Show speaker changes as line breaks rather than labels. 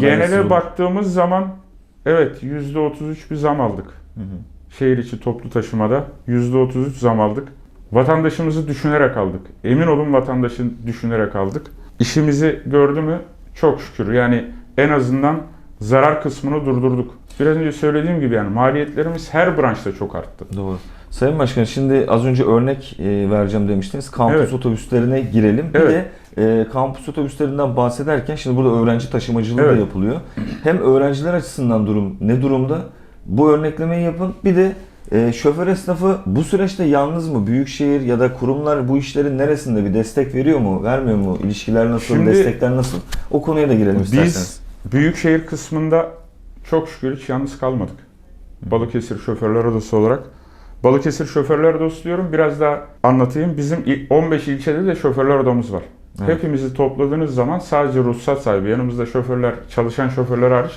Genele baktığımız zaman evet %33 bir zam aldık.
Hı hı.
Şehir içi toplu taşımada %33 zam aldık. Vatandaşımızı düşünerek aldık. Emin olun vatandaşın düşünerek aldık. İşimizi gördü mü? Çok şükür. Yani en azından zarar kısmını durdurduk. Biraz önce söylediğim gibi yani maliyetlerimiz her branşta çok arttı.
Doğru. Sayın Başkan şimdi az önce örnek e, vereceğim demiştiniz. Kampüs
Evet.
otobüslerine girelim. Bir
Evet.
de e, kampüs otobüslerinden bahsederken şimdi burada öğrenci taşımacılığı da
Evet.
yapılıyor. Hem öğrenciler açısından durum ne durumda? Bu örneklemeyi yapın. Bir de e, şoför esnafı bu süreçte yalnız mı? Büyükşehir ya da kurumlar bu işlerin neresinde bir destek veriyor mu? Vermiyor mu? İlişkiler nasıl?
Şimdi-
destekler nasıl? O konuya da girelim isterseniz.
Biz büyükşehir kısmında çok şükür hiç yalnız kalmadık. Balıkesir Şoförler Odası olarak. Balıkesir Şoförler Odası diyorum biraz daha anlatayım. Bizim il- 15 ilçede de şoförler odamız var.
Evet.
Hepimizi topladığınız zaman sadece ruhsat sahibi yanımızda şoförler, çalışan şoförler hariç